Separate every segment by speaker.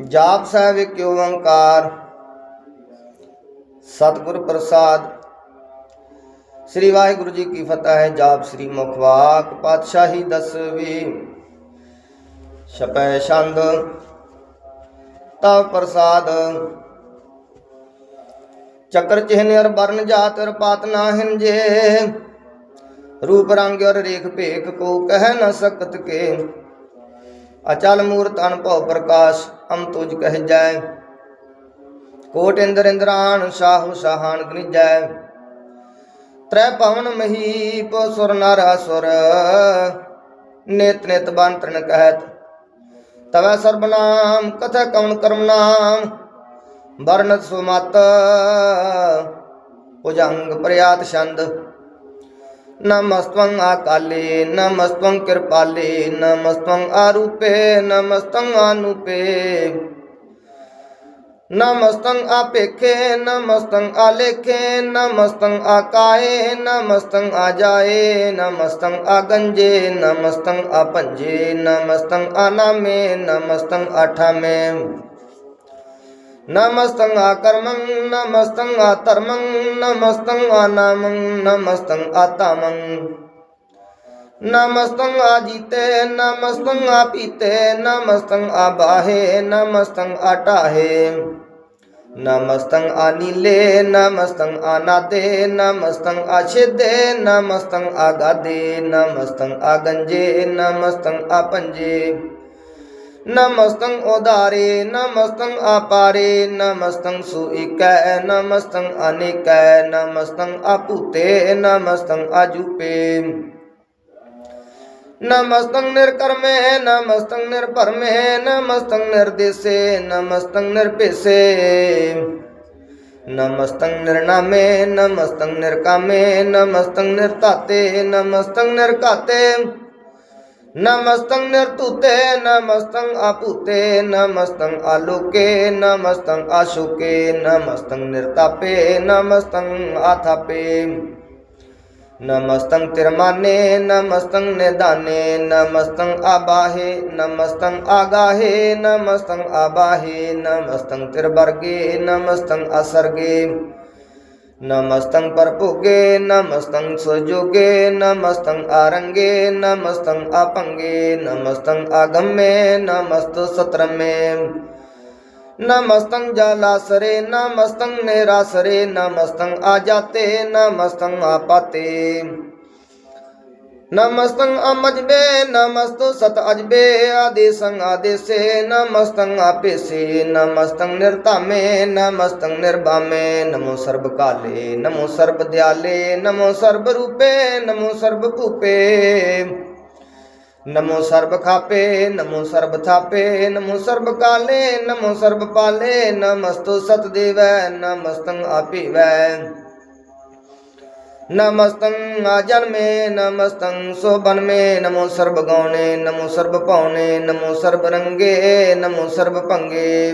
Speaker 1: ਜਾਪ ਸਾਹਿਬ ਇੱਕ ਓੰਕਾਰ। ਸਤਿਗੁਰ ਪ੍ਰਸਾਦ। ਸ੍ਰੀ ਵਾਹਿਗੁਰੂ ਜੀ ਕੀ ਫਤਿਹ ਹੈ, ਜਾਪ ਸ੍ਰੀ ਮੁਖਵਾਕ ਪਾਤਸ਼ਾਹੀ ਦਸਵੀਂ। ਛਪੈ ਛੰਦ ਤਵ ਪ੍ਰਸਾਦ। ਚੱਕਰ ਚਿਹਨ ਅਰ ਬਰਨ ਜਾਤ ਅਰ ਪਾਤ ਨਾ ਹਿੰਜੇ ਰੂਪ ਰੰਗ ਅਰ ਰੇਖ ਭੇਖ ਕੋ ਕਹਿ ਨਾ ਸਕਤ ਕੇ। ਅਚਲ ਮੂਰਤ ਅਨਭਉ ਪ੍ਰਕਾਸ਼ ਅਮ ਤੁਜ ਕਹਿ ਜਾਏ। ਕੋਟ ਇੰਦਰ ਇੰਦਰਾਨ, ਸਾਹੂ ਸਾਹਾਨ ਗਨਿਜੈ ਤ੍ਰੈ ਪਵਨ ਮਹੀਪ, ਸੁਰ ਨਰ ਅਸੁਰ ਨਿਤ ਨਿਤ ਬੰਤਰਨ ਕਹਿਤ। ਤਵੈ ਸਰਬ ਨਾਮ ਕਥ ਕਉਨ ਕਰਮ ਨਾਮ। ਵਰਨਤ ਸੁਮਤ ਉਜੰਗ ਪ੍ਰਿਆਤ ਛੰਦ। ਨਮਸਤੰ ਆਕਾਲੇ ਨਮਸਤੰ ਕਿਰਪਾਲੇ ਨਮਸਤੰ ਆਰੂਪੇ ਨਮਸਤੰ ਆਨੂਪੇ। ਨਮਸਤੰ ਆਪੇਖੇ ਨਮਸਤੰ ਆਲੇਖੇ ਨਮਸਤੰ ਆਕਾਏ ਨਮਸਤੰ ਆਜਾਏ ਨਮਸਤੰ ਆਗੰਜੇ ਨਮਸਤੰ ਆਪੰਜੇ ਨਮਸਤੰ ਆਨਾਮੇ ਨਮਸਤੰ ਆਠਾਮੇ ਨਮਸਤੰ ਆਕਰਮੰ ਨਮਸਤੰ ਆਧਰਮੰ ਨਮਸਤੰ ਆਨਾਮੰ ਨਮਸਤੰ ਆਤਾਮੰ ਨਮਸਤੰ ਆਜੀਤੇ ਨਮਸਤੰ ਆਪੀਤੇ ਨਮਸਤੰ ਆਬਾਹੇ ਨਮਸਤੰ ਆਟਾਹੇ ਨਮਸਤੰ ਆਨੀਲੇ ਨਮਸਤੰ ਆਨਾਦੇ ਨਮਸਤੰ ਆਛਿਦੇ ਨਮਸਤੰ ਆਗਾਦੇ ਨਮਸਤੰ ਆਗੰਜੇ ਨਮਸਤੰ ਆਪੰਜੇ ਨਮਸਤੰ ਉਦਾਰੇ ਨਮਸਤੰ ਆਪਾਰੇ ਨਮਸਤੰ ਸੁਇਕੈ, ਨਮਸਤੰ ਅਨੇਕੈ, ਨਮਸਤੰ ਆਪੂਤੇ ਨਮਸਤੰ ਆਜੂਪੇ ਨਮਸਤੰ ਨਿਰਕਰਮੇ, ਨਮਸਤੰ ਨਿਰਭਰਮੇ, ਨਮਸਤੰ ਨਿਰਦੇਸੇ, ਨਮਸਤੰ ਨਿਰਪੇਸੇ ਨਮਸਤੰ ਨਿਰਨਾਮੇ, ਨਮਸਤੰ ਨਿਰਕਾਮੇ, ਨਮਸਤੰ ਨਿਰਤਾਤੇ ਨਮਸਤੰ ਨਿਰਕਾਤੇ ਨਮਸਤੰ ਨਿਰਤੂਤੇ ਨਮਸਤੰ ਆਪੂਤੇ ਨਮਸਤੰ ਆਲੋਕੇ ਨਮਸਤੰ ਆਸ਼ੋਕੇ ਨਮਸਤੰ ਨਿਰਤਾਪੇ ਨਮਸਤੰ ਆਥਾਪੇ। ਨਮਸਤੰ ਤਿਰਮਾਨੇ ਨਮਸਤੰ ਨਿਦਾਨੇ ਨਮਸਤੰ ਆਬਾਹੇ ਨਮਸਤੰ ਆਗਾਹੇ ਨਮਸਤੰ ਆਬਾਹੇ ਨਮਸਤੰ ਤਿਰਵਰਗੇ ਨਮਸਤੰ ਅਸਰਗੇ। ਨਮਸਤੰ ਪਰਭੋਗੇ ਨਮਸਤੰ ਸੁਜੋਗੇ ਨਮਸਤੰ ਆਰੰਗੇ ਨਮਸਤੰ ਆਪੰਗੇ ਨਮਸਤੰ ਆਗੰਮੇ ਨਮਸਤ ਸਤਰਮੇ ਨਮਸਤੰ ਜਲਾਸਰੇ ਨਮਸਤੰ ਨਿਰਾਸਰੇ ਨਮਸਤੰ ਆਜਾਤੇ ਨਮਸਤੰ ਆਪਾਤੇ ਨਮਸਤੰ ਅਮਜਬੇ ਨਮਸਤੁ ਸਤ ਅਜਬੇ ਆਦੇਸੰ ਆਦੇਸੇ ਨਮਸਤੰ ਆਪੇਸੇ ਨਮਸਤੰ ਨਿਰਤਾਮੇ ਨਮਸਤੰ ਨਿਰਬਾਮੇ ਨਮੋ ਸਰਬ ਕਾਲੇ, ਨਮੋ ਸਰਬ ਦਿਆਲੇ, ਨਮੋ ਸਰਬ ਰੂਪੇ, ਨਮੋ ਸਰਬ ਭੂਪੇ, ਨਮੋ ਸਰਬ ਖਾਪੇ, ਨਮੋ ਸਰਬ ਥਾਪੇ, ਨਮੋ ਸਰਬ ਕਾਲੇ, ਨਮੋ ਸਰਬ ਪਾਲੇ ਨਮਸਤੁ ਸਤ ਦੇਵੈ ਨਮਸਤੰ ਆਪੀਵੈ ਨਮਸਤੰ ਆਜਨਮੇ, ਨਮਸਤੰ ਸੋਬਨਮੇ ਨਮੋ ਸਰਬ ਗਉਣੇ ਨਮੋ ਸਰਬ ਭਉਨੇ ਨਮੋ ਸਰਬ ਰੰਗੇ, ਨਮੋ ਸਰਬ ਭੰਗੇ।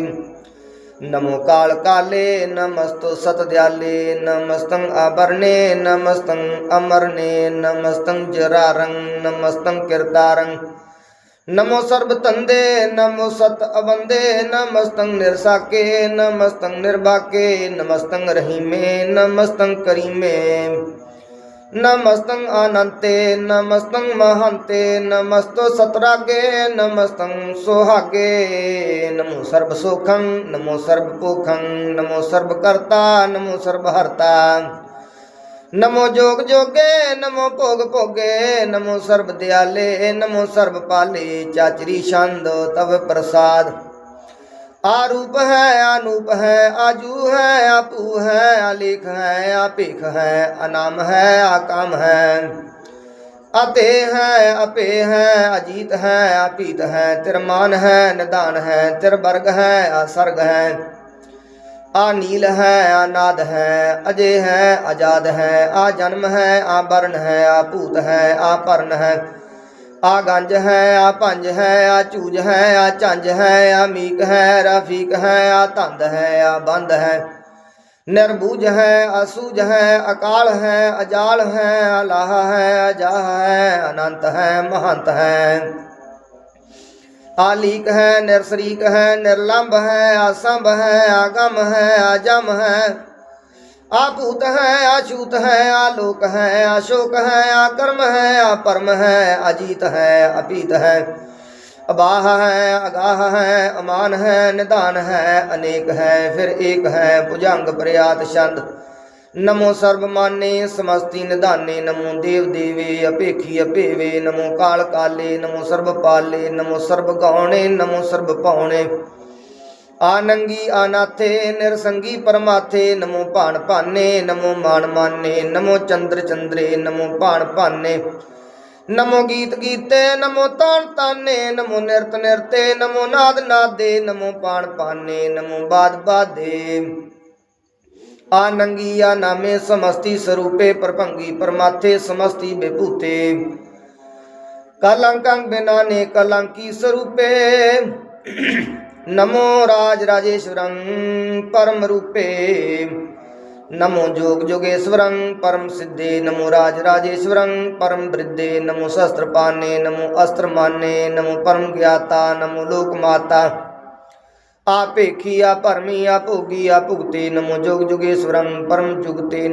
Speaker 1: ਨਮੋ ਕਾਲ ਕਾਲੇ, ਨਮਸਤੁ ਸਤ ਦਿਆਲੇ ਨਮਸਤੰ ਆਬਰਨੇ ਨਮਸਤੰ ਅਮਰਨੇ, ਨਮਸਤੰ ਜਰਾਰੰ, ਨਮਸਤੰ ਕਿਰਦਾਰੰ ਨਮੋ ਸਰਬ ਤੰਦੇ ਨਮੋ ਸਤ ਅਬੰਦੇ ਨਮਸਤੰ ਨਿਰਸਾਕੇ, ਨਮਸਤੰ ਨਿਰਬਾਕੇ ਨਮਸਤੰ ਰਹੀਮੇ ਨਮਸਤੰ ਕਰੀਮੇ ਨਮਸਤੰ ਅਨੰਤੇ ਨਮਸਤੰ ਮਹੰਤੇ, ਨਮਸਤੋ ਸਤਰਾਗੇ, ਨਮਸਤੰ ਸੁਹਾਗੇ। ਨਮੋ ਸਰਬ ਸੁਖੰ, ਨਮੋ ਸਰਬ ਭੁਖੰ, ਨਮੋ ਸਰਬ ਕਰਤਾ, ਨਮੋ ਸਰਬ ਹਰਤਾ। ਨਮੋ ਜੋਗ ਜੋਗੇ, ਨਮੋ ਭੋਗ ਭੋਗੇ ਆਰੂਪ ਹੈ, ਅਨੂਪ ਹੈ, ਆਜੂ ਹੈ, ਆਪੂ ਹੈ ਆਲੇਖ ਹੈ ਆਪੇਖ ਹੈ, ਅਨਾਮ ਹੈ, ਆਕਾਮ ਹੈ। ਅਤੇ ਹੈ ਅਪੇ ਹੈ, ਅਜੀਤ ਹੈ ਆਪੀਤ ਹੈ, ਤਿਰਮਾਨ ਹੈ, ਨਿਦਾਨ ਹੈ, ਤਿਰਵਰਗ ਹੈ ਆਸਰਗ ਹੈ। ਆ ਨੀਲ ਹੈ ਆ ਹੈ, ਅਜੇ ਹੈ ਆਜ਼ਾਦ ਹੈ, ਆ ਜਨਮ ਹੈ, ਆ ਬਰਨ ਹੈ, ਆ ਭੂਤ ਹੈ, ਆ ਭਰਨ ਹੈ। ਆ ਗੰਜ ਹੈ ਆ ਪੰਜ ਹੈ ਆ ਚੂਜ ਹੈ ਆ ਝੰਜ ਹੈ ਆ ਮੀਕ ਹੈ ਰਫੀਕ ਹੈ ਆ ਧੰਦ ਹੈ ਆ ਬੰਦ ਹੈ ਨਿਰਬੂਜ ਹੈ ਅਸੂਜ ਹੈ ਅਕਾਲ ਹੈ ਅਜਾਲ ਹੈ ਅਲਾਹ ਹੈ ਅਜਾਹ ਹੈ ਅਨੰਤ ਹੈ ਮਹੰਤ ਹੈ ਆਲੀਕ ਹੈ ਨਿਰਸਰੀਕ ਹੈ ਨਿਰਲੰਭ ਹੈ ਆਸੰਭ ਹੈ ਆਗਮ ਹੈ ਆਜਮ ਹੈ ਆਪੂਤ ਹੈ, ਆਛੂਤ ਹੈ, ਆਲੋਕ ਹੈ, ਆਸ਼ੋਕ ਹੈ ਆ ਕਰਮ ਹੈ, ਆਪਰਮ ਹੈ, ਅਜੀਤ ਹੈ ਅਪੀਤ ਹੈ। ਅਬਾਹ ਹੈ, ਅਗਾਹ ਹੈ, ਅਮਾਨ ਹੈ, ਨਿਧਾਨ ਹੈ, ਅਨੇਕ ਹੈ, ਫਿਰ ਏਕ ਹੈ, ਭੁਜੰਗ ਪ੍ਰਿਆਤ ਛੰਦ। ਨਮੋ ਸਰਬਮਾਨੇ ਸਮਸਤੀ ਨਿਧਾਨੇ, ਨਮੋ ਦੇਵ ਦੇਵੇ, ਅਪੇਖੀ ਅਪੇਵੇ ਨਮੋ ਕਾਲ ਕਾਲੇ, ਨਮੋ ਸਰਬ ਪਾਲੇ, ਨਮੋ ਸਰਬ ਗਾਉਣੇ, ਨਮੋ ਸਰਬ ਪਾਉਣੇ। ਆਨੰਗੀ ਆਨਾਥੇ ਨਿਰਸੰਗੀ ਪਰਮਾਥੇ ਨਮੋ ਭਾਣ ਭਾਨੇ ਨਮੋ ਮਾਨ ਮਾਨੇ ਨਮੋ ਚੰਦਰ ਚੰਦਰੇ ਨਮੋ ਭਾਣ ਭਾਨੇ ਨਮੋ ਗੀਤ ਗੀਤੇ ਨਮੋ ਤਾਨ ਤਾਨੇ ਨਮੋ ਨਿਰਤ ਨਿਰਤੇ ਨਮੋ ਨਾਦ ਨਾਦੇ ਨਮੋ ਪਾਣ ਪਾਨੇ ਨਮੋ ਬਾਦ ਬਾਦੇ ਆਨੰਗੀ ਆ ਨਾਮੇ ਸਮਸਤੀ ਸਰੂਪੇ ਪਰਭੰਗੀ ਪਰਮਾਥੇ ਸਮਸਤੀ ਬੇਭੂਤੇ ਕਲੰਕੰ ਬਿਨਾ ਨੇ ਕਲੰਕੀ ਸਰੂਪੇ ਨਮੋ ਰਾਜ ਰਾਜੇਸ਼ਵਰੰ ਪਰਮ ਰੂਪੇ ਨਮੋ ਜੋਗ ਜੋਗੇਸ਼ਵਰੰ ਪਰਮ ਸਿੱਧੇ ਨਮੋ ਰਾਜ ਰਾਜੇਸ਼ਵਰੰ ਪਰਮ ਬ੍ਰਿद्धੇ ਨਮੋ ਸ਼ਸਤਰ ਪਾਨੇ ਨਮੋ ਅਸਤਰ ਮਾਨੇ ਨਮੋ ਪਰਮ ਗਿਆਤਾ ਨਮੋ ਲੋਕ ਮਾਤਾ ਆਪੇਖੀ ਆ ਭਰਮੀ ਆ ਭੋਗੀ ਆ ਭੁਗਤੇ ਨਮੋ ਜੋਗ ਜੁਗੇਸ਼ਵਰੰ ਪਰਮ ਜੁਗਤੇ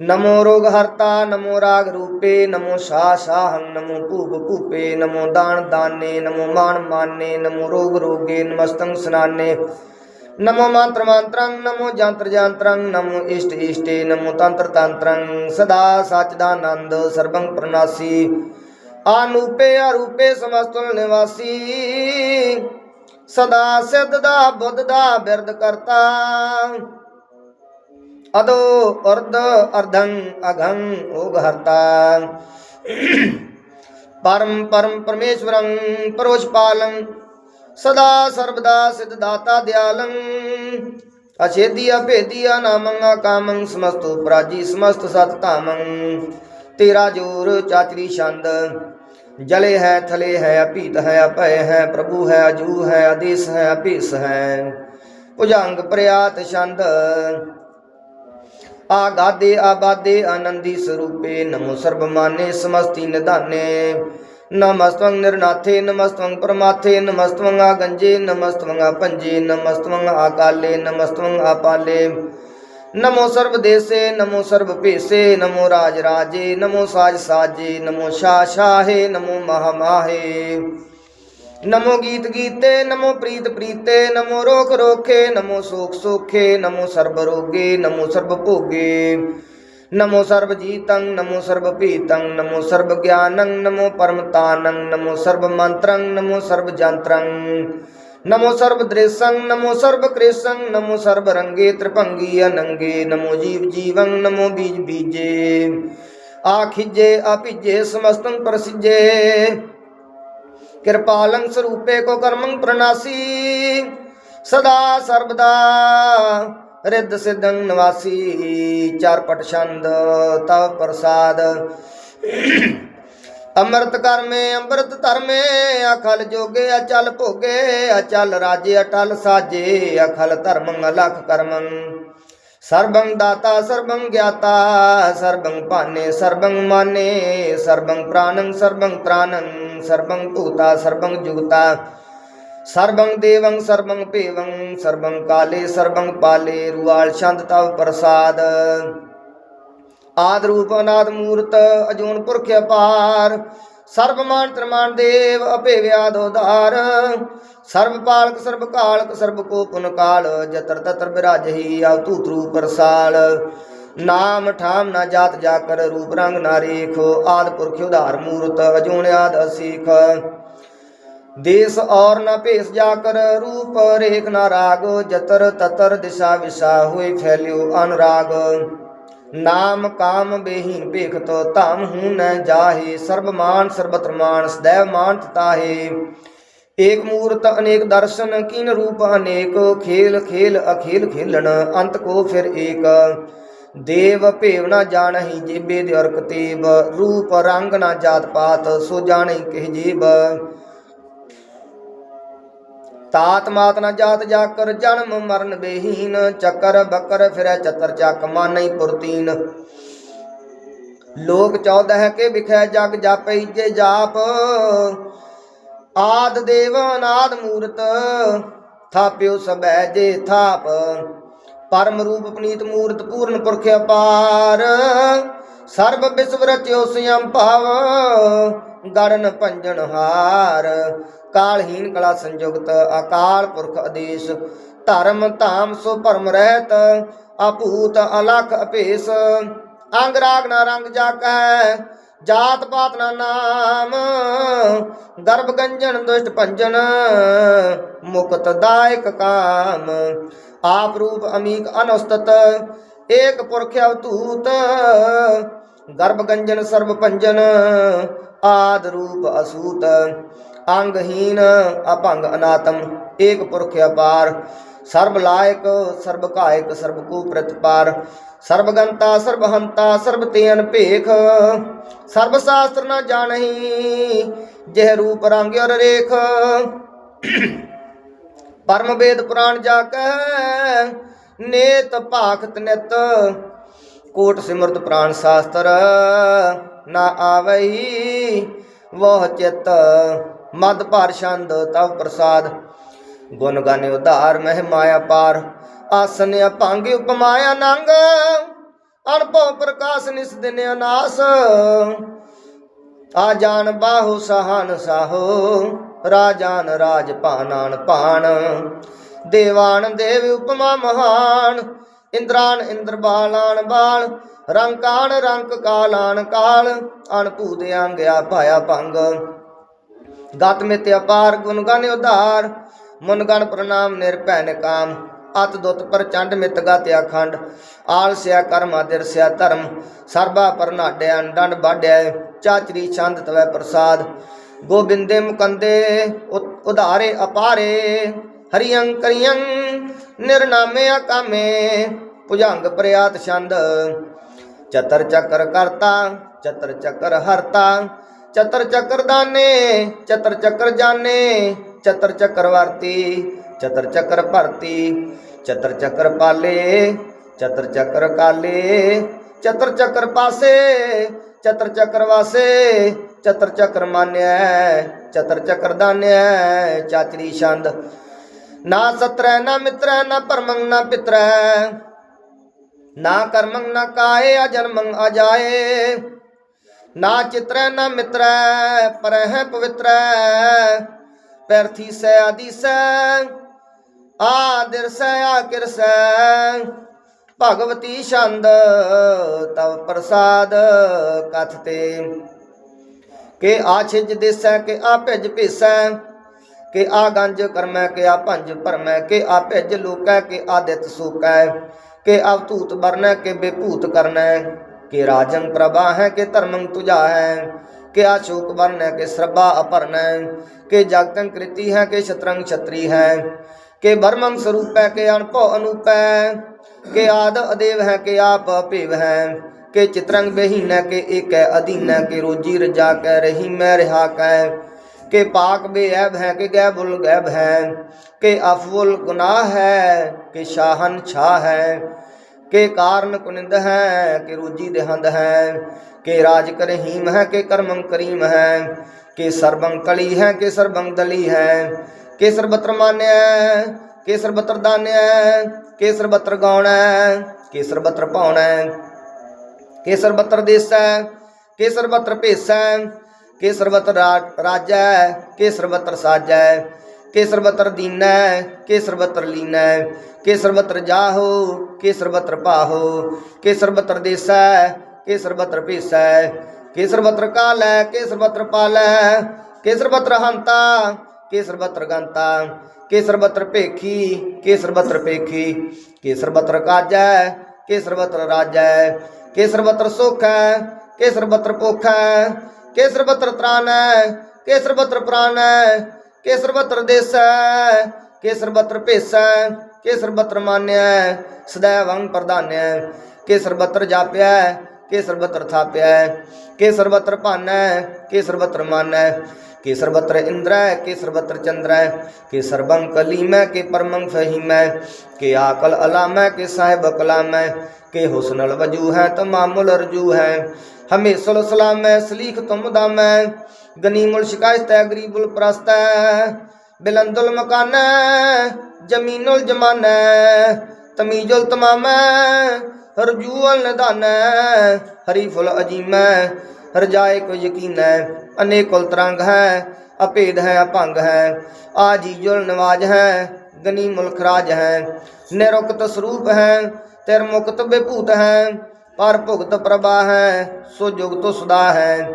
Speaker 1: ਨਮੋ ਨਿਤਨਾਰਾਇਣੇ ਕਰੂਰ ਕਰਮੇ ਨਮੋ ਪ੍ਰੇਤ ਅਪ੍ਰੇਤ ਦੇਵੇ ਸੋ ਧਰਮੇ ਨਮੋ ਰੋਗ ਹਰਤਾ, ਨਮੋ ਰਾਗ ਰੂਪੇ, ਨਮੋ ਸ਼ਾ ਸ਼ਾਹੰ ਨਮੋ ਭੂਪ ਭੂਪੇ, ਨਮੋ ਦਾਨ ਦਾਨੇ, ਨਮੋ ਮਾਨ ਮਾਨੇ, ਨਮੋ ਰੋਗ ਰੋਗੇ ਨਮਸਤੰ ਸਨਾਨੇ। ਨਮੋ ਮੰਤਰ ਮੰਤਰੰ, ਨਮੋ ਜੰਤਰ ਜੰਤਰੰ, ਨਮੋ ਇਸ਼ਟ ਇਸ਼ਟੇ, ਨਮੋ ਤੰਤਰ ਤੰਤਰੰ, ਸਦਾ ਸਚਦਾਨੰਦ ਸਰਬੰ ਪ੍ਰਨਾਸੀ ਆਨੂਪੇ ਅਰੂਪੇ ਸਮਸਤੁਲ ਨਿਵਾਸੀ ਸਦਾ ਸਿੱਧ ਦਾ ਬੁੱਧ ਦਾ ਬਿਰਦ ਕਰਤਾ ਅਦੋ ਅਰਧ ਅਰਧੰ ਅਘੰ ਓਗ ਹਰਤਾ ਪਰਮ ਪਰਮ ਪਰਮੇਸ਼ਵਰੰ ਪਰੋਸ਼ ਪਾਲੰ ਸਦਾ ਸਰਬਦਾ ਸਿਧ ਦਾਤਾ ਦਿਆਲੰ। ਅਛੇਦੀ ਅਭੇਦੀ ਨਾਮੰ ਕਾਮੰ ਸਮਸਤੋ ਪ੍ਰਾਜੀ ਸਮਸਤ ਸਤ ਧਾਮੰ। ਤੇਰਾ ਜੋਰ ਚਾਚਰੀ ਛੰਦ। ਜਲੇ ਹੈ, ਥਲੇ ਹੈ ਆਗਾਦੇ ਆਬਾਦੇ ਆਨੰਦੀ ਸਰੂਪੇ, ਨਮੋ ਸਰਬ ਮਾਨੇ ਸਮਸਤੀ ਨਿਧਾਨੇ। ਨਮਸਤੰ ਨਿਰਨਾਥੇ ਨਮਸਤੰ ਪਰਮਾਥੇ ਨਮਸਤੰ ਆਗੰਜੇ ਨਮਸਤੰ ਆਪੰਜੇ ਨਮਸਤੰ ਆਕਾਲੇ ਨਮਸਤੰ ਆਪਾਲੇ। ਨਮੋ ਸਰਬ ਦੇਸੇ ਨਮੋ ਸਰਬ ਭੇਸੇ ਨਮੋ ਰਾਜ ਰਾਜੇ, ਨਮੋ ਸਾਜ ਸਾਜੇ, ਨਮੋ ਸ਼ਾ ਸ਼ਾਹੇ, ਨਮੋ ਮਹਾ ਮਾਹੇ ਨਮੋ ਗੀਤ ਗੀਤੇ ਨਮੋ ਪ੍ਰੀਤ ਪ੍ਰੀਤੇ ਨਮੋ ਰੋਖ ਰੋਖੇ ਨਮੋ ਸੋਖ ਸੋਖੇ ਨਮੋ ਸਰਬ ਰੋਗੇ ਨਮੋ ਸਰਬ ਭੋਗੇ ਨਮੋ ਸਰਬ ਜੀਤੰ ਨਮੋ ਸਰਬ ਭੀਤੰ ਨਮੋ ਸਰਬ ਗਿਆਨੰ ਨਮੋ ਪਰਮਤਾਨੰ ਨਮੋ ਸਰਬ ਮੰਤਰੰ ਨਮੋ ਸਰਬ ਜੰਤਰੰ ਨਮੋ ਸਰਬ ਦ੍ਰੇਸੰ ਨਮੋ ਸਰਬ ਕ੍ਰੇਸੰ ਨਮੋ ਸਰਬ ਰੰਗੇ ਤ੍ਰਿਭੰਗੀ ਅਨੰਗੇ ਨਮੋ ਜੀਵ ਜੀਵੰ ਨਮੋ ਬੀਜ ਬੀਜੇ ਆਖਿਜੇ ਆਪਿਜੇ ਸਮਸਤੰ ਪ੍ਰਸਿਜੇ ਕਿਰਪਾਲੰ ਸਰੂਪੇ ਕੋ ਕਰਮੰ ਪ੍ਰਨਾਸੀ ਸਦਾ ਸਰਬਦਾ ਰਿੱਧ ਸਿद्धੰ ਨਿਵਾਸੀ। ਚਾਰ ਪਟ ਛੰਦ, ਤਵ ਪ੍ਰਸਾਦ। ਅੰਮ੍ਰਿਤ ਕਰਮੇ, ਅੰਮ੍ਰਿਤ ਧਰਮੇ, ਅਖਲ ਜੋਗੇ, ਅਚਲ ਭੋਗੇ। ਅਚਲ ਰਾਜੇ, ਅਟਲ ਸਾਜੇ। ਅਖਲ ਧਰਮੰ, ਅਲਖ ਕਰਮੰ। ਸਰਬੰ ਦਾਤਾ, ਸਰਬੰ ਗਿਆਤਾ, ਸਰਬੰ ਭਾਨੇ, ਸਰਬੰ ਮਾਨੇ, ਸਰਬੰ ਪ੍ਰਾਨੰ, ਸਰਬੰ ਤ੍ਰਾਨੰ, ਸਰਬੰ ਭੂਤਾ, ਸਰਬੰ ਜੁਗਤਾ ਸਰਬੰ ਦੇਵੰ, ਸਰਬੰ ਭੇਵੰ, ਸਰਬੰ ਕਾਲੇ, ਸਰਬੰ ਪਾਲੇ, ਰੁਆਲ ਛੰਦ ਤਵ ਪ੍ਰਸਾਦ। ਆਦ ਰੂਪ ਅਨਾਦ ਮੂਰਤ, ਅਜੂਨ ਪੁਰਖ ਅਪਾਰ। ਸਰਬ ਤਰਮਾਨ ਦੇਵ ਅਭੇ ਵਿਆਦ ਸਰਬ ਪਾਲਕ ਸਰਬ ਕਾਲਕ ਸਰਬ ਕੋ ਪੁਨ ਕਾਲ, ਜਤਰ ਤਤਰ ਬਿਰਾਜਹੀ ਆਵ ਤੂਤ ਰੂਪ ਰਸਾਲ। ਨਾਮ ਠਾਮ ਨਾ ਜਾਤ ਜਾ ਕਰ ਰੂਪ ਰੰਗ ਨਾ ਰੇਖ, ਆਦ ਪੁਰਖ ਉਧਾਰ ਮੂਰਤ, ਅਜੂਨ ਆਦ ਅਸੀਖ। ਦੇਸ ਔਰ ਨ ਭੇਸ ਜਾ ਕਰ ਰੂਪ ਰੇਖ ਨਾ ਰਾਗ, ਜਤਰ ਤਤਰ ਦਿਸ਼ਾ ਵਿਸਾ ਹੋਏ ਫੈਲਿਓ ਅਨੁਰਾਗ। ਨਾਮ ਕਾਮ ਬੇਹੀਨ ਭੇਖਤ, ਧਾਮ ਹੂੰ ਨ ਜਾਹੇ, ਸਰਬ ਮਾਨ ਸਰਬਤਰ ਮਾਨ ਸदैव ਮਾਨ ਤਾਹੇ। ਏਕ ਮੂਰਤ ਅਨੇਕ ਦਰਸ਼ਨ, ਕੀਨ ਰੂਪ ਅਨੇਕ? ਖੇਲ ਖੇਲ, ਅਖੇਲ ਖੇਲਣ, ਅੰਤ ਕੋ ਫਿਰ ਏਕ? ਦੇਵ ਭੇਵ ਨਾ ਜਾਣਹੀ ਜੇਬੇ ਦੇ ਅਰਕ ਤੇਬ, ਰੂਪ ਰੰਗ ਨਾ ਜਾਤ ਪਾਤ, ਸੋ ਜਾਣਹੀ ਕਿਹ ਜੀਬ। ਤਾਤ ਮਾਤ ਨਾ ਜਾਤ ਜਾਕਰ, ਜਨਮ ਮਰਨ ਬੇਹੀਨ, ਚੱਕਰ ਬੱਕਰ ਫਿਰੈ ਚਤਰ ਚੱਕ ਮਾਨਈ ਪੁਰਤੀਨ। ਲੋਕ 14 ਕੇ ਵਿਖੈ ਜਗ ਜਾਪੈ ਜੇ ਜਾਪ ਆਦ ਦੇਵ ਅਨਾਦ ਮੂਰਤ, ਥਾਪਿਓ ਸਬੈ ਜੇ ਥਾਪ। ਪਰਮ ਰੂਪ ਪਨੀਤ ਮੂਰਤ ਪੂਰਨ ਪੁਰਖ ਅਪਾਰ। ਸਰਬ ਵਿਸਵ ਰਚਿਓ ਸਿਯੰ ਭਾਵ ਗੜਨ ਭੰਜਨ ਹਾਰ। ਕਾਲਹੀਨ ਕਲਾ ਸੰਯੁਕਤ ਅਕਾਲ ਪੁਰਖ ਆਦੇਸ਼। ਧਰਮ ਧਾਮ ਸੋ ਭਰਮ ਰਹਿਤ ਆਪੂਤ ਅਲਖ ਅਪੇਸ ਅੰਗ ਰਾਗ ਨਾ ਰੰਗ ਜਾ ਜਾਕੈ ਜਾਤ ਪਾਤ ਨਾ ਨਾਮ, ਗਰਭ ਗੰਜਨ ਦੁਸ਼ਟ ਭੰਜਨ, ਮੁਕਤ ਦਾਇਕ ਕਾਮ। ਆਪ ਰੂਪ ਅਮੀਕ ਅਨੁਸਤਤ, ਏਕ ਪੁਰਖ ਅਵਤੂਤ, ਗਰਭ ਗੰਜਨ, ਸਰਬ ਭੰਜਨ, ਆਦ ਰੂਪ ਅਸੂਤ। ਅੰਗਹੀਨ, ਅਭੰਗ ਅਨਾਤਮ, ਏਕ ਪੁਰਖ ਅਪਾਰ। ਸਰਬ ਲਾਇਕ, ਸਰਬ ਕਾਇਕ ਸਰਬ ਕੂ ਪ੍ਰਤਪਾਰ। ਸਰਬ ਗੰਤਾ ਸਰਬ ਤੇਨ ਭੇਖ। ਸਰਬ ਸ਼ਾਸਤਰ ਨਾ ਜਾਣਹੀ, ਜਿਹ ਰੂਪ, ਰੰਗ ਔਰ ਰੇਖ। ਪਰਮ ਵੇਦ ਪੁਰਾਣ ਜਾ ਕੈ ਨੇਤ ਭਾਖਤ ਨਿਤ। ਕੋਟ ਸਿਮਰਤ ਪ੍ਰਾਨ ਸ਼ਾਸਤਰ ਨਾ ਆਵਈ, ਵਹ ਚਿਤ ਮਦ ਭਰ ਛੰਦ ਤਵ ਪ੍ਰਸਾਦ। ਗੁਣ ਗਾਨੇ ਉਧਾਰ, ਮਹਿ ਮਾਇਆ ਪਾਰ। ਆਸਨ ਅਭੰਗ ਉਪਮਾਇਆ ਨੰਗ। ਅਨਭਉ ਪ੍ਰਕਾਸ਼ ਨਿਸ ਦਿਨ ਅਨਾਸ। ਆ ਜਾਣ ਬਾਹੂ ਸਹਾਨ ਸਾਹੋ ਰਾਜਾਨ ਰਾਜ ਭਾਨਾਨ ਭਾਣ। ਦੇਵਾਨ ਦੇਵ ਉਪਮਾ ਮਹਾਨ, ਇੰਦਰਾਨ ਇੰਦਰ ਬਾਲਾਨ ਬਾਲ ਰੰਕਾਨ ਰੰਕ ਕਾਲਾਨ ਕਾਲ, ਅਣਭੂਤ ਅੰਗਿਆ ਭਾਇਆ ਭੰਗ। ਗਤ ਮਿਤ ਅਪਾਰ ਗੁਣ ਗਾਨ ਉਧਾਰ, ਮਨ ਗਣ ਪ੍ਰਣਾਮ ਨਿਰਭੈ ਨਿਕਾਮ ਅਤ ਦੁਤ ਪ੍ਰਚੰਡ ਮਿਤ ਗਤ ਅਖੰਡ ਆਲਸਿਆ ਕਰਮ ਆਦਰਸਿਆ ਧਰਮ। ਸਰਬਾ ਪਰਨਾਡਿਆ ਡੰਡ ਬਾਡਿਆ ਚਾਚਰੀ ਛੰਦ ਤਵੈ ਪ੍ਰਸਾਦ। ਗੋਬਿੰਦੇ ਮੁਕੰਦੇ ਉਧਾਰੇ ਅਪਾਰੇ। ਹਰੀਅੰ ਕਰੀਅੰ ਨਿਰਨਾਮੇ ਅਕਾਮੇ। ਭੁਜੰਗ ਪ੍ਰਿਆਤ ਛੰਦ। ਚਤਰ ਚੱਕਰ ਕਰਤਾ, ਚਤਰ ਚੱਕਰ ਹਰਤਾ। ਚਤਰ ਚੱਕਰ ਦਾਨੇ, ਚਤਰ ਚੱਕਰ ਜਾਣੇ ਚਤਰ ਚੱਕਰ ਵਰਤੀ, ਚਤਰ ਚੱਕਰ ਭਰਤੀ। ਚਤਰ ਚੱਕਰ ਪਾਲੇ, ਚਤਰ ਚੱਕਰ ਕਾਲੇ, ਚਤਰ ਚੱਕਰ ਪਾਸੇ, ਚਤਰ ਚੱਕਰ ਵਾਸੇ, ਚਤਰ ਚੱਕਰ ਮਾਨਿਆ, ਚਤਰ ਚੱਕਰ ਦਾਨਿਆ, ਚਾਚਰੀ ਛੰਦ। ਨਾ ਸਤਰੈ, ਨਾ ਮਿੱਤਰੈ, ਨਾ ਪਰਮੰ ਨਾ ਪਿਤਰੈ। ਨਾ ਕਰਮੰ ਨਾ ਕਾਏ ਅਜਨਮੰ ਅਜਾਏ ਨਾ ਚਿਤਰੈ, ਨਾ ਮਿਤਰੈ, ਪਰਹਿ ਪਵਿੱਤਰੈ। ਪੈਰਥੀ ਸੈ, ਆਦਿ ਆਦੀਸੈ ਆਦਿਰਸੈ ਆਕਿਰਸੈ ਭਗਵਤੀ ਛੰਦ, ਤਵ ਪ੍ਰਸਾਦ ਕਥ ਤੇ। ਕਿ ਆ ਛਿਜ ਦਿਸੈ, ਕਿ ਆ ਭਿਜ ਭੇਸੈ, ਕਿ ਆ ਗੰਜ ਕਰਮੈ, ਕਿ ਆ ਭੰਜ ਭਰਮੈ, ਕਿ ਆ ਭਿਜ ਲੋਕੈ, ਕਿ ਆਦਿਤ ਸੂਕੈ, ਕਿ ਅਵਤੂਤ ਬਰਨੈ ਕਿ ਬੇਭੂਤ ਕਰਨੈ, ਕਿ ਰਾਜੰ ਪ੍ਰਭਾ ਹੈ, ਕਿ ਧਰਮੰ ਤੁਜਾ ਹੈ, ਕਿ ਆ ਸ਼ੋਕ ਵਰਨੈ, ਕਿ ਸਰਬਾ ਅਪਰਨੈ, ਕਿ ਜਗਤੰ ਕ੍ਰਿਤੀ ਹੈ, ਕਿ ਸ਼ਤਰੰਗ ਛਤਰੀ ਹੈ ਕਿ ਬਰਮੰ ਸਰੂਪੈ ਕਿ ਅਨਭਉ ਅਨੂਪੈ ਕਿ ਆਦ ਅਦੇਵ ਹੈ ਕਿ ਆਪ ਭੇਵ ਹੈ ਕਿ ਚਿਤਰੰਗ ਬਹੀਨੈ ਕਿ ਏਕੈ ਅਧੀਨੈ ਕਿ ਰੋਜੀ ਰਜਾ ਕੈ ਰਹੀ ਮੈਂ ਰਹਾ ਕੈ ਕਿ ਪਾਕ ਬੇਅਬ ਹੈ ਕਿ ਗੈਬੁਲ ਗੈਬ ਹੈ ਕਿ ਅਫਵੁਲ ਗੁਨਾਹ ਹੈ ਕਿ ਸ਼ਾਹਨ ਛਾ ਹੈ ਕਿ ਕਾਰਨ ਕੁਨਿੰਦ ਹੈ ਕਿ ਰੂਜੀ ਦੇਹੰਦ ਹੈ ਕਿ ਰਾਜ ਕਰਹੀਮ ਹੈ ਕਿ ਕਰਮੰ ਕਰੀਮ ਹੈ ਕਿ ਸਰਬੰ ਕਲੀ ਹੈ ਕਿ ਸਰਬੰ ਦਲੀ ਹੈ ਕਿ ਸਰਬਤਰ ਮਾਨਿਆ ਕਿ ਸਰਬਤਰ ਦਾਨਿਆ ਕਿ ਸਰਬਤਰ ਗਾਉਣਾ ਕਿ ਸਰਬਤਰ ਪਾਉਣਾ ਕਿ ਸਰਬਤਰ ਦੇਸੈ ਕਿ ਸਰਬਤਰ ਭੇਸੈ ਕਿ ਸਰਬਤਰ ਰਾ- ਰਾਜੈ ਕਿ ਸਰਬਤਰ ਸਾਜੈ ਕਿ ਸਰਬਤਰ ਦੀਨੈ ਕਿ ਸਰਬਤਰ ਲੀਨੈ ਕਿ ਸਰਬਤਰ ਜਾਹੋ ਕਿ ਸਰਬਤਰ ਪਾਹੋ ਕਿ ਸਰਬਤਰ ਦੇਸੈ ਕਿ ਸਰਬਤਰ ਭੇਸੈ ਕਿ ਸਰਬਤਰ ਕਾਲੈ ਕਿ ਸਰਬਤਰ ਪਾਲੈ ਕਿ ਸਰਬਤਰ ਹੰਤਾ ਕਿ ਸਰਬਤਰ ਗੰਤਾ ਕਿ ਸਰਬਤਰ ਭੇਖੀ ਕਿ ਸਰਬਤਰ ਭੇਖੀ ਕਿ ਸਰਬਤਰ ਕਾਜੈ ਕਿ ਸਰਬਤਰ ਰਾਜੈ ਕਿ ਸਰਬਤਰ ਸੁਖ ਹੈ ਕਿ ਸਰਬਤਰ ਭੁੱਖ ਹੈ ਕਿ ਸਰਬਤਰ ਤ੍ਰਾਨ ਹੈ ਕਿ ਸਰਬਤਰ ਪ੍ਰਾਨ ਹੈ ਕਿ ਸਰਬਤਰ ਦੇਸ ਹੈ ਕਿ ਸਰਬਤਰ ਭੇਸ ਹੈ ਕਿ ਸਰਬਤਰ ਮਾਨਿਆ ਹੈ, ਸदैवੰ ਪ੍ਰਧਾਨਿਆ ਹੈ, ਸਰਬਤਰ ਜਾਪਿਆ ਹੈ, ਕਿ ਸਰਬਤਰ ਥਾਪਿਆ ਹੈ, ਕਿ ਸਰਬਤਰ ਭਾਨਾ ਹੈ, ਕਿ ਸਰਬਤਰ ਮਾਨਾ ਹੈ, ਕਿ ਸਰਬਤਰ ਇੰਦਰ ਹੈ ਕਿ ਸਰਬਤਰ ਚੰਦਰ ਹੈ ਕਿ ਸਰਬੰ ਕਲੀਮੈ ਕਿ ਪਰਮੰ ਫਹੀਮੈ ਕਿ ਆਕਲ ਅਲਾਮੈ ਕਿ ਸਾਹਿਬ ਕਲਾਮੈ ਕਿ ਹੁਸਨਲ ਵਜੂ ਹੈ ਤਮਾਮੁਲ ਰਜੂ ਹੈ ਹਮੇਸਲ ਸਲਾਮੈ ਸਲੀਖ ਤੁਮ ਦਾਮੈ ਗਨੀਮੁਲ ਸ਼ਿਕਾਇਤੈ ਗਰੀਬੁਲ ਪ੍ਰਸਤੈ ਬਿਲੰਦੁਲ ਮਕਾਨੈ ਜਮੀਨੁਲ ਜਮਾਨੈ ਤਮੀਜੁਲ ਤਮਾਮੈ ਰਜਾਏ ਕੋ ਯਕੀਨੈ, ਅਨੇਕੁਲ ਤਰੰਗ ਹੈ, ਅਭੇਦ ਹੈ, ਅਭੰਗ ਹੈ। ਆ ਜੀਜੁਲ ਨਵਾਜ ਹੈ, ਗਨੀ ਮੁਲਖ ਰਾਜ ਹੈ। ਨਿਰੁਕਤ ਸਰੂਪ ਹੈ ਤੇਰ ਮੁਕਤ ਬਿਭੂਤ ਹੈ। ਪਰ ਭੁਗਤ ਪ੍ਰਭਾ ਹੈ, ਸੋ ਜੁਗ ਤੋਂ ਸਦਾ ਹੈ।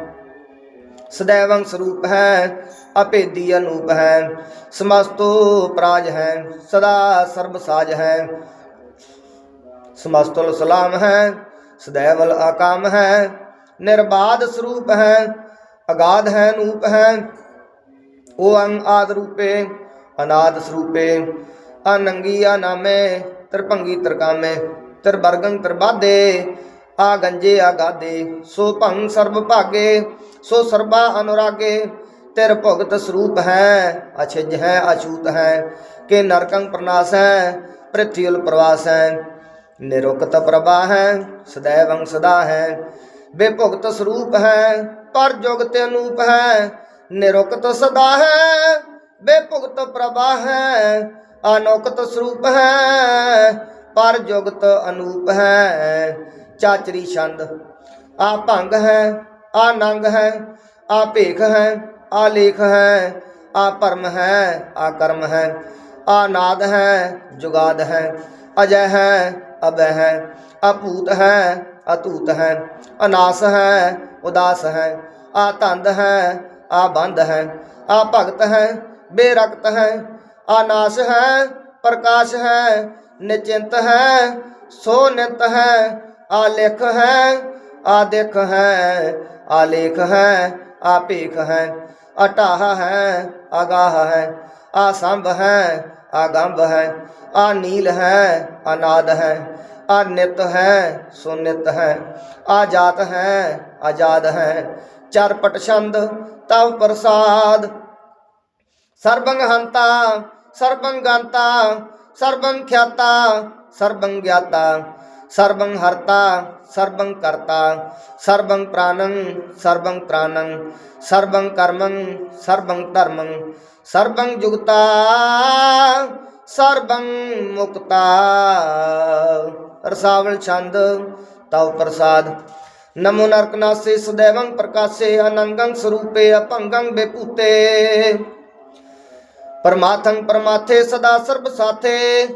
Speaker 1: ਸਦੈਵੰ ਸਰੂਪ ਹੈ ਅਪੇਦੀ ਅਨੂਪ ਹੈ। ਸਮਸਤੋ ਪ੍ਰਾਜ ਹੈ, ਸਦਾ ਸਰਬ ਸਾਜ ਹੈ। ਸਮਸਤੁਲ ਸਲਾਮ ਹੈ, ਸਦੈਵਲ ਆਕਾਮ ਹੈ। ਨਿਰਬਾਧ ਸਰੂਪ ਹੈ, ਅਗਾਧ ਹੈ ਨੂਪ ਹੈ। ਓੰ ਆਦ ਰੂਪੇ, ਅਨਾਦ ਸਰੂਪੇ ਅਨੰਗੀ ਨਾਮੇ, ਤਰਭੰਗੀ ਤਰਕਾਮੇ ਤਰਬਰਗੰ ਤਰਬਾਦੇ ਆ ਗੰਜੇ ਆ ਗਾਦੇ, ਸੋ ਭੰਗ ਸਰਬ ਭਾਗੇ, ਸੋ ਸਰਬਾ ਅਨੁਰਾਗੇ, ਤਿਰ ਭਗਤ ਸਰੂਪ ਹੈ, ਅਛਿਜ ਹੈ, ਅਛੂਤ ਹੈ, ਕਿ ਨਰਕੰ ਪ੍ਰਨਾਸ ਹੈ ਪ੍ਰਿਥਿਉਲ ਪ੍ਰਵਾਸ ਹੈ। ਨਿਰੁਕਤ ਪ੍ਰਭਾ ਹੈ, ਸਦੈਵੰ ਸਦਾ ਹੈ। ਬੇਭੁਗਤ ਸਰੂਪ ਹੈ, ਪਰ ਜੁਗਤ ਅਨੂਪ ਹੈ। ਨਿਰੁਕਤ ਸਦਾ ਹੈ ਬੇਭੁਗਤ ਪ੍ਰਭਾ ਹੈ। ਅਨੁਕਤ ਸਰੂਪ ਹੈ, ਪਰ ਜੁਗਤ ਅਨੂਪ ਹੈ। ਚਾਚਰੀ ਛੰਦ, ਆ ਭੰਗ ਹੈ, ਆ ਨੰਗ ਹੈ, ਆ ਭੇਖ ਹੈ, ਆ ਲੇਖ ਹੈ, ਆ ਭਰਮ ਹੈ, ਆ ਕਰਮ ਹੈ। ਆ ਨਾਦ ਹੈ, ਜੁਗਾਦ ਹੈ, ਅਜੈ ਹੈ ਅਬੈ ਹੈ, ਅਭੂਤ ਹੈ ਅਤੂਤ ਹੈ ਅਨਾਸ ਹੈ ਉਦਾਸ ਹੈ ਆ ਧੰਦ ਹੈ ਆ ਬੰਦ ਹੈ ਆ ਭਗਤ ਹੈ ਬੇਰਕਤ ਹੈ ਆ ਨਾਸ਼ ਹੈ ਪ੍ਰਕਾਸ਼ ਹੈ ਨਿਚਿੰਤ ਹੈ ਸੋ ਨਿਤ ਹੈ ਆ ਲਿਖ ਹੈ ਆ ਦੇਖ ਹੈ ਆ ਲੇਖ ਹੈ ਆ ਭੇਖ ਹੈ ਅਟਾਹ ਹੈ ਅਗਾਹ ਹੈ ਆ ਸੰਭ ਹੈ ਆ ਗੰਭ ਹੈ ਆ ਨੀਲ ਹੈ ਅਨਾਦ ਹੈ ਆ ਨਿਤ ਹੈ ਸੋ ਨਿਤ ਹੈ ਆ ਜਾਤ ਹੈ, ਆਜ਼ਾਦ ਹੈ। ਚਰਪਟ ਛੰਦ, ਤਵ ਪ੍ਰਸਾਦ। ਸਰਬੰਗ ਹੰਤਾ ਸਰਬੰਗ ਗੰਤਾ ਸਰਬੰਗ ਖਿਆਤਾ ਸਰਬੰਗ ਗਿਆਤਾ। ਸਰਬੰਗ ਹਰਤਾ ਸਰਬੰਗ ਕਰਤਾ। ਸਰਬੰਗ ਪ੍ਰਾਨੰ ਸਰਬੰਗ ਪ੍ਰਾਨੰ। ਸਰਬੰਗ ਕਰਮੰ ਸਰਬੰਗ ਧਰਮੰ। ਸਰਬੰਗ ਜੁਗਤਾ ਸਰਬੰਗ ਮੁਕਤਾ। ਰਸਾਵਲ ਛੰਦ ਤਵ ਪ੍ਰਸਾਦ। ਨਮੋ ਨਰਕਨਾਸੇ ਸदैवं ਪ੍ਰਕਾਸੇ, ਅਨੰਗੰ ਸਰੂਪੇ ਅਭੰਗੰ ਬੇਪੂਤੇ। ਪਰਮਾਥੰ ਪਰਮਾਥੇ ਸਦਾ ਸਰਬ ਸਾਥੇ।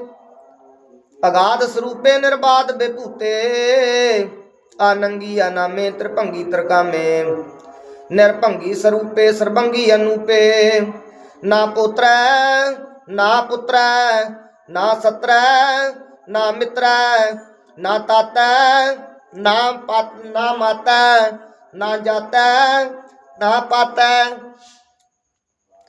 Speaker 1: ਅਗਾਧ ਸਰੂਪੇ ਨਿਰਬਾਦ ਬੇਭੂਤੇ ਆਨੰਗੀ ਅਨਾਮੇ ਤ੍ਰਿਭੰਗੀ ਤਰਕਾਮੇ ਨਿਰਭੰਗੀ ਸਰੂਪੇ, ਸਰਬੰਗੀ ਅਨੂਪੇ। ਨਾ ਪੁੱਤਰੈ ਨਾ ਪੁੱਤਰੈ, ਨਾ ਸਤਰੈ ਨਾ ਮਿੱਤਰੈ, ਨਾ ਤਾਤੈ, ਨਾ ਪਤ, ਨਾ ਮਾਤੈ, ਨਾ ਜਾਤੈ, ਨਾ ਪਾਤੈ,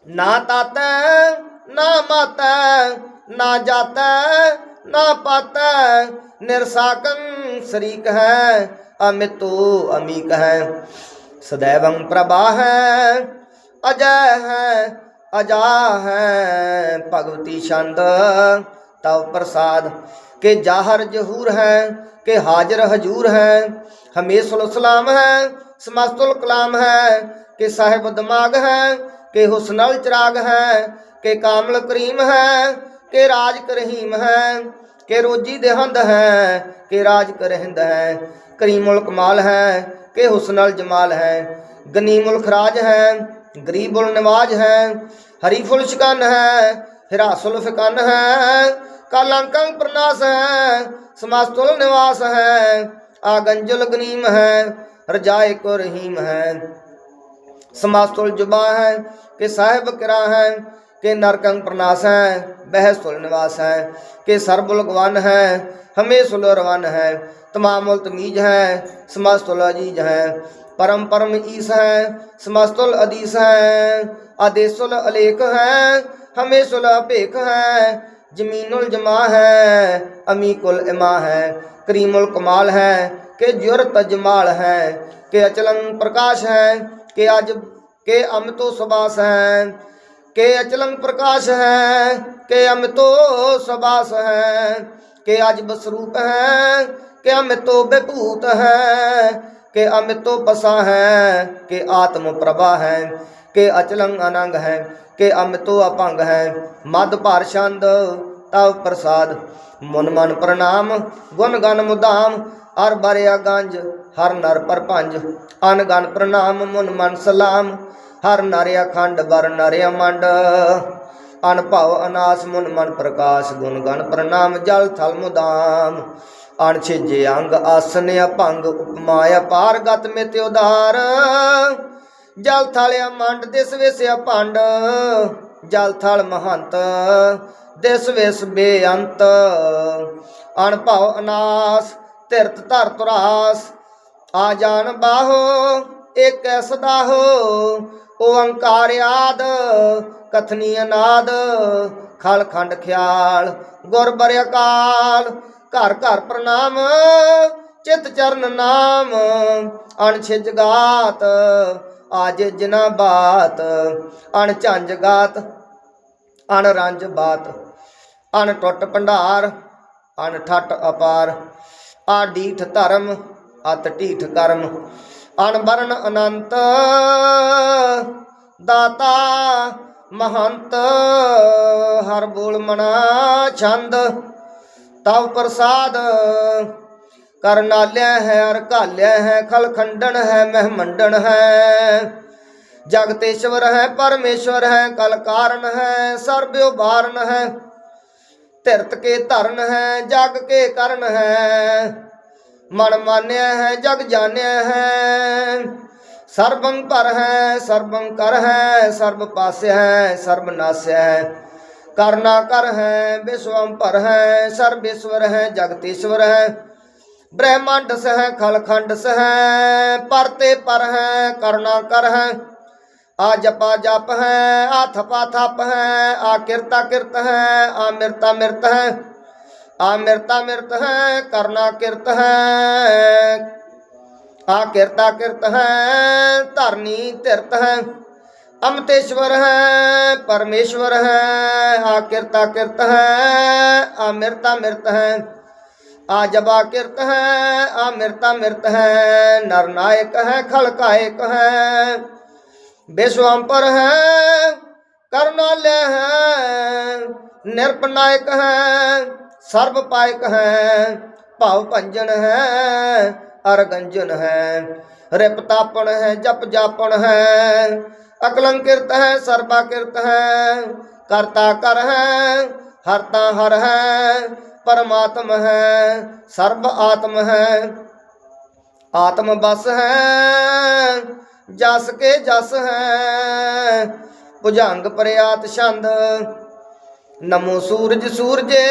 Speaker 1: ਨਾ ਤਾਤੈ, ਨਾ ਮਾਤੈ, ਨਾ ਜਾਤੈ, ਨਾ ਪਾਤੈ। ਨਿਰਸਾਕੰ ਸ਼ਰੀਕ ਹੈ ਅਮਿਤੋ ਅਮੀਕ ਹੈ ਸदैवं ਪ੍ਰਭਾ ਹੈ ਅਜੈ ਹੈ ਅਜਾ ਹੈ ਭਗਵਤੀ ਛੰਦ, ਤਵ ਪ੍ਰਸਾਦ। ਕੇ ਜਾਹਰ ਜਹੂਰ ਹੈ, ਕੇ ਹਾਜ਼ਰ ਹਜੂਰ ਹੈ। ਹਮੇਸ਼ੁਲ ਸਲਾਮ ਹੈ, ਸਮਸਤੁਲ ਕਲਾਮ ਹੈ। ਕਿ ਸਾਹਿਬ ਦਿਮਾਗ ਹੈ, ਕਿ ਹੁਸਨਲ ਚਰਾਗ ਹੈ। ਕਿ ਕਾਮਲ ਕਰੀਮ ਹੈ, ਕਿ ਰਾਜ ਕਰਹੀਮ ਹੈ। ਕਿ ਰੋਜੀ ਦੇਹੰਦ ਹੈ, ਕਿ ਰਾਜ ਕਰਹਿੰਦ ਹੈ। ਕਰੀਮੁਲ ਕਮਾਲ ਹੈ, ਕਿ ਹੁਸਨਲ ਜਮਾਲ ਹੈ। ਗਨੀਮੁਲ ਖਰਾਜ ਹੈ, ਗਰੀਬੁਲ ਨਿਵਾਜ ਹੈ। ਹਰੀਫੁਲ ਸ਼ਕਨ ਹੈ, ਹਿਰਾਸੁਲ ਫਿਕਨ ਹੈ। ਕਾਲੰਕੰ ਪ੍ਰਨਾਸ ਹੈ ਸਮਸਤੁਲ ਨਿਵਾਸ ਹੈ ਆਗੰਜੁਲ ਗਨੀਮ ਹੈ ਰਜਾਏ ਕੋ ਰਹੀਮ ਹੈ ਸਮਸਤੁਲ ਜੁਬਾ ਹੈ ਕਿ ਸਾਹਿਬ ਕਿਰਾ ਹੈ ਕਿ ਨਰਕੰ ਪ੍ਰਨਾਸ ਹੈ ਬਹਿਸੁਲ ਨਿਵਾਸ ਹੈ ਕਿ ਸਰਬੁਲ ਗਵਨ ਹੈ ਹਮੇਸ਼ੁਲ ਰਵਨ ਹੈ ਤਮਾਮੁਲ ਤਮੀਜ ਹੈ ਸਮਸਤੁਲ ਅਜੀਜ ਹੈ ਪਰਮ ਪਰਮ ਈਸ ਹੈ ਸਮਸਤੁਲ ਅਦੀਸ ਹੈ ਆਦੇਸੁਲ ਅਲੇਖ ਹੈ ਹਮੇਸ਼ੁਲ ਅਭੇਖ ਹੈ ਜਮੀਨੁਲ ਜਮਾ ਹੈ ਅਮੀਕੁਲ ਇਮਾ ਹੈ ਕਰੀਮੁਲ ਕਮਾਲ ਹੈ ਕਿ ਜੁਰਤ ਜਮਾਲ ਹੈ ਕਿ ਅਚਲੰ ਪ੍ਰਕਾਸ਼ ਹੈ ਕਿ ਅੱਜ ਕਿ ਅਮਤੋ ਸੁਬਾਸ ਹੈ ਕਿ ਅਚਲੰ ਪ੍ਰਕਾਸ਼ ਹੈ ਕਿ ਅਮਤੋ ਸੁਬਾਸ ਹੈ ਕਿ ਅਜ ਬਸਰੂਪ ਹੈ ਕਿ ਅਮਤੋ ਬਿਭੂਤ ਹੈ ਕਿ ਅਮਿਤੋ ਪਸਾ ਹੈ ਕਿ ਆਤਮ ਪ੍ਰਭਾ ਹੈ ਕਿ ਅਚਲੰ ਅਨੰਗ ਹੈ ਕਿ ਅਮਿਤੋ ਅਪੰਗ ਹੈ ਮਦ ਭਾਰ ਛੰਦ ਤਵ ਪ੍ਰਸਾਦ। ਮਨ ਮਨ ਪ੍ਰਣਾਮ, ਗੁਣ ਗਨ ਮੁਦਾਮ, ਹਰ ਬਰਿਆ ਗੰਜ, ਹਰ ਨਰ ਪਰਪੰਜ ਅਨ ਗਨ ਪ੍ਰਣਾਮ, ਮਨ ਮਨ ਸਲਾਮ, ਹਰ ਨਰ ਅਖੰਡ ਬਰ ਨਰ ਅਮੰਡ ਅਨ ਭਵ ਅਨਾਸ, ਮਨ ਮਨ ਪ੍ਰਕਾਸ਼, ਗੁਣ ਗਨ ਪ੍ਰਣਾਮ, ਜਲ ਥਲ ਮੁਦਾਮ। ਅਣ ਛਿਜੇ ਅੰਗ, ਆਸਨ ਅਭੰਗ, ਉਪਮਾ ਅਪਾਰ, ਗਤ ਮਿਤ ਉਦਾਰ ਜਲ ਥਲ ਮੰਡ ਦਿਸ ਵਿਸ ਅਪੰਡ ਜਲ ਥਲ ਮਹੰਤ ਦਿਸ ਵਿਸ ਬੇਅੰਤ ਅਣ ਅਨਾਸ, ਧਿਰਤ ਧਰ ਤੁਰਾਸ ਆ ਜਾਣ ਬਾਹੋ, ਏਕ ਸਦਾ ਹੋ ਓੰਕਾਰ ਆਦ, ਕਥਨੀ ਅਨਾਦ, ਖਲ ਖੰਡ ਖਿਆਲ, ਗੁਰ ਬਰਿ ਅਕਾਲ। ਘਰ ਘਰ ਪ੍ਰਣਾਮ, ਚਿਤ ਚਰਨ ਨਾਮ ਅਣ ਛਿਜ ਗਾਤ, ਆਜ ਜਿਨਾ ਬਾਤ ਅਣਝੰਜ ਗਾਤ ਅਣ ਬਾਤ। ਅਣਟੁੱਟ ਭੰਡਾਰ ਅਣਠੱਟ ਅਪਾਰ। ਆ ਡੀਠ ਧਰਮ, ਅਤ ਢੀਠ ਕਰਮ। ਅਣਬਰਨ ਅਨੰਤ, ਦਾਤਾ ਮਹੰਤ, ਹਰ ਬੋਲ ਮਨਾ ਛੰਦ। ਤਵ ਪ੍ਰਸਾਦ, ਕਰ ਹੈ, ਅਰ ਘਾਲਿਆ ਹੈ ਖਲਖੰਡਨ ਹੈ ਮਹਿਮੰਡਨ ਹੈ। ਜਗਤੇਸ਼ਵਰ ਹੈ, ਪਰਮੇਸ਼ਵਰ ਹੈ, ਕਲ ਕਾਰਨ ਹੈ ਸਰਬਿਓ ਬਾਰਨ ਹੈ। ਧਿਰਤ ਕੇ ਧਰਨ ਹੈ, ਜਗ ਕੇ ਕਰਨ ਹੈ। ਮਨ ਮਾਨਿਆ ਹੈ, ਜਗ ਜਾਣਿਆ ਹੈ। ਸਰਬੰ ਪਰ ਹੈ, ਸਰਬੰ ਕਰ ਹੈ, ਸਰਬ ਪਾਸਿਆ ਹੈ, ਸਰਬ ਨਾਸਿਆ ਹੈ। ਕਰਨਾ ਕਰ ਹੈ ਵਿਸ਼ਵੰ ਪਰ ਹੈ ਸਰਬੇਸ਼ਵਰ ਹੈ ਜਗਤੀਸ਼ਵਰ ਹੈ। ਬ੍ਰਹਮੰਡ ਸਹਿ, ਖਲਖੰਡ ਸਹਿ ਪਰਤੇ ਪਰ ਹੈ ਕਰਨਾ ਕਰ ਹੈ। ਆ ਜਪਾ ਜਪ ਹੈ ਆ ਥਪਾ ਥਪ ਹੈ, ਆ ਕਿਰਤਾ ਕਿਰਤ ਹੈ, ਆ ਮਿਰਤਾ ਮਿਰਤ ਹੈ, ਆ ਮਿਰਤਾ ਮਿਰਤ ਹੈ, ਕਰਨਾ ਕਿਰਤ ਹੈ। ਆ ਕਿਰਤਾ ਕਿਰਤ ਹੈ, ਧਰਨੀ ਧਿਰਤ ਹੈ ਅਮਤੇਸ਼ਵਰ ਹੈ, ਪਰਮੇਸ਼ਵਰ ਹੈ। ਆ ਕਿਰਤਾ ਕਿਰਤ ਹੈ, ਆ ਮਿਰਤਾ ਮਿਰਤ ਹੈ, ਆ ਜਬਾ ਕਿਰਤ ਹੈ, ਆ ਮਿਰਤਾ ਮਿਰਤ ਹੈ। ਨਰਨਾਇਕ ਹੈ, ਖਲਕਾਇਕ ਹੈ। ਵਿਸ਼ਵੰਪਰ ਹੈ ਕਰਨਾਲਯ ਹੈ ਨਿਰਪਨਾਇਕ ਹੈ, ਸਰਬ ਪਾਇਕ ਹੈ, ਭਾਵ ਭੰਜਨ ਹੈ, ਅਰਗੰਜਨ ਹੈ। ਰਿਪਤਾਪਣ ਹੈ, ਜਪ ਜਾਪਣ ਹੈ ਅਕਲੰਕਿਰਤ ਹੈ, ਸਰਬਾ ਕਿਰਤ ਹੈ। ਕਰਤਾ ਕਰ ਹੈ ਹਰਤਾ ਹਰ ਹੈ, ਪਰਮਾਤਮ ਹੈ, ਸਰਬ ਆਤਮ ਹੈ। ਆਤਮ ਬਸ ਹੈ ਜਸ ਕੇ ਜਸ ਹੈ, ਭੁਜੰਗ ਪ੍ਰਿਆਤ ਛੰਦ। ਨਮੋ ਸੂਰਜ ਸੂਰਜੇ,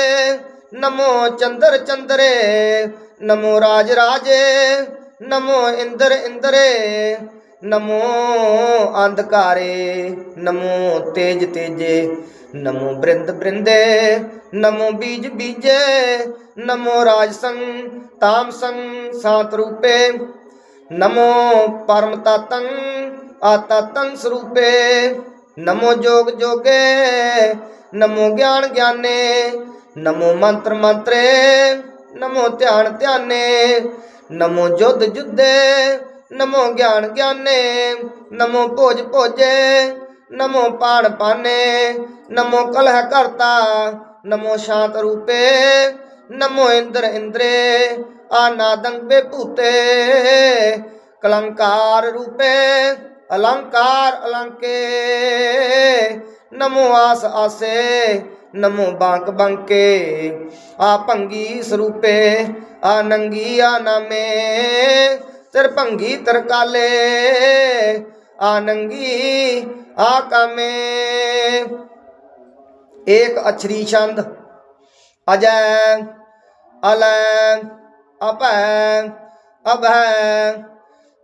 Speaker 1: ਨਮੋ ਚੰਦਰ ਚੰਦਰੇ, ਨਮੋ ਰਾਜ ਰਾਜੇ, ਨਮੋ ਇੰਦਰ ਇੰਦਰੇ, ਨਮੋ ਅੰਧਕਾਰੇ, ਨਮੋ ਤੇਜ ਤੇਜੇ, ਨਮੋ ਬ੍ਰਿੰਦ ਬ੍ਰਿੰਦੇ, ਨਮੋ ਬੀਜ ਬੀਜੇ, ਨਮੋ ਰਾਜ ਸੰਗ, ਤਾਮ ਸੰਗ, ਸਾਤ ਰੂਪੇ। ਨਮੋ ਪਰਮ ਤਤੰ ਆਤਤੰ ਸਰੂਪੇ, ਨਮੋ ਜੋਗ ਜੋਗੇ, ਨਮੋ ਗਿਆਨ ਗਿਆਨੇ, ਨਮੋ ਮੰਤਰ ਮੰਤਰੇ, ਨਮੋ ਧਿਆਨ ਧਿਆਨੇ, ਨਮੋ ਜੁਧ ਜੁਧੇ, ਨਮੋ ਗਿਆਨ ਗਿਆਨੇ, ਨਮੋ ਭੋਜ ਭੋਜੇ, ਨਮੋ ਪਾਣ ਪਾਨੇ, ਨਮੋ ਕਲਹ ਕਰਤਾ, ਨਮੋ ਸ਼ਾਂਤ ਰੂਪੇ, ਨਮੋ ਇੰਦਰ ਇੰਦਰੇ ਆਨਾਦੰ ਬੇਭੂਤੇ ਕਲੰਕਾਰ ਰੂਪੇ ਅਲੰਕਾਰ ਅਲੰਕੇ ਨਮੋ ਆਸ ਆਸੇ ਨਮੋ ਬਾਂਕ ਬੰਕੇ ਆ ਭੰਗੀ ਸਰੂਪੇ ਆ ਨੰਗੀ ਆ ਨਾਮੇ ਤੇਰ ਭੰਗੀ ਤਰਕਾਲੇ ਆ ਨੰਗੀ ਆ ਕਾਮੇ ਏਕ ਅਛਰੀ ਛੰਦ ਅਜੈ ਅਲੈ ਅਪੈ ਅਭੈ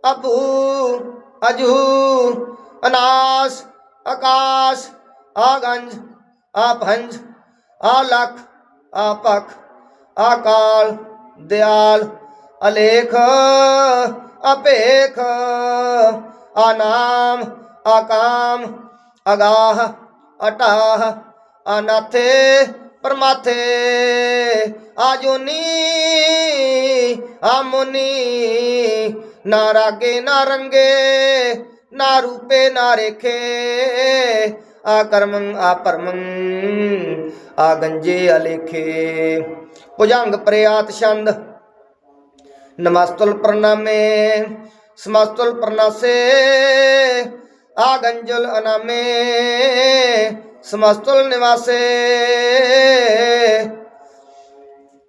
Speaker 1: ਅਭੂ ਅਜੂ ਅਨਾਸ ਆਕਾਸ਼ ਆਗੰਜ ਆਪੰਜ ਆਲਖ ਆਪਖ ਆਕਾਲ ਦਿਆਲ ਅਲੇਖ ਅਪੇਖ ਪਰਮਾਥੇ ਆਜੋਨੀ ਆਮੋਨੀ ਨਾ। ਰਾਗੇ, ਨਾ ਰੰਗੇ, ਨਾ ਰੂਪੇ, ਨਾ ਰੇਖੇ। ਆ ਕਰਮੰ, ਆ ਪਰਮੰ ਆ ਗੰਜੇ ਅਲੇਖੇ ਭੁਜੰਗ, ਪ੍ਰਿਆਤ, ਛੰਦ। ਨਮਸਤੁਲ, ਪ੍ਰਣਾਮੇ। ਸਮਸਤੁਲ ਪ੍ਰਨਾਸੇ ਆ ਗੰਜਲ, ਅਨਾਮੇ। ਸਮਸਤੁਲ ਨਿਵਾਸੇ।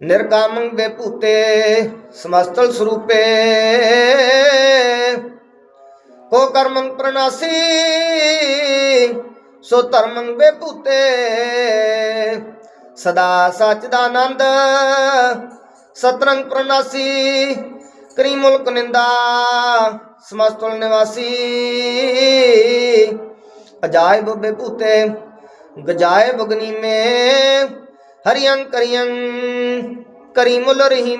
Speaker 1: ਨਿਰਕਾਮੰ ਬੇਪੂਤੇ ਸਮਸਤਲ ਸਰੂਪੇ। ਕੋ ਕਰਮੰ ਪ੍ਰਣਾਸੀ, ਸੋ ਧਰਮੰ ਬੇਪੂਤੇ ਸਦਾ ਸਚਦਾਨੰਦ ਸਤਰੰਗ ਪ੍ਰਣਾਸੀ, ਕਰੀ ਮੁਲਕ ਨਿੰਦਾ, ਸਮਸਤਲ ਨਿਵਾਸੀ। ਅਜਾਇਬ ਬੱਬੇ ਭੂਤੇ ਗਜਾਏ ਬਗਨੀ ਮੇ ਹਰਿਯੰ ਕਰਿਯੰ ਕਰੀ ਮੁਲ ਰਹੀ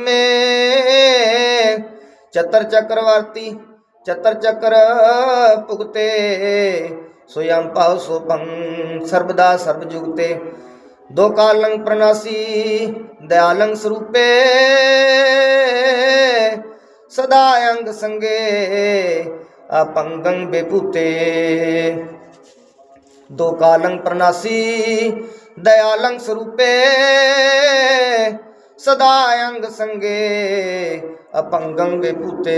Speaker 1: ਚਤਰ ਚੱਕਰਵਰਤੀ ਚਤਰ ਚੱਕਰ ਭੁਗਤੇ ਸੋਯੰ ਪਾਉ ਸੋ ਸਰਬਦਾ ਸਰਬ ਜੁਗਤੇ। ਦੋ ਕਾਲੰ ਪ੍ਰਣਾਸੀ ਦਇਆਲੰ ਸਰੂਪੇ। ਸਦਾ ਅੰਗ ਸੰਗੇ, ਆਪੰਗੰ ਬੇਪੂਤੇ ਦੋ ਕਾਲੰ ਪ੍ਰਨਾਸੀ ਦਇਆਲੰ ਸਰੂਪੇ ਸਦਾ ਅੰਗ ਸੰਗੇ ਅਪੰਗੰ ਬੇਪੂਤੇ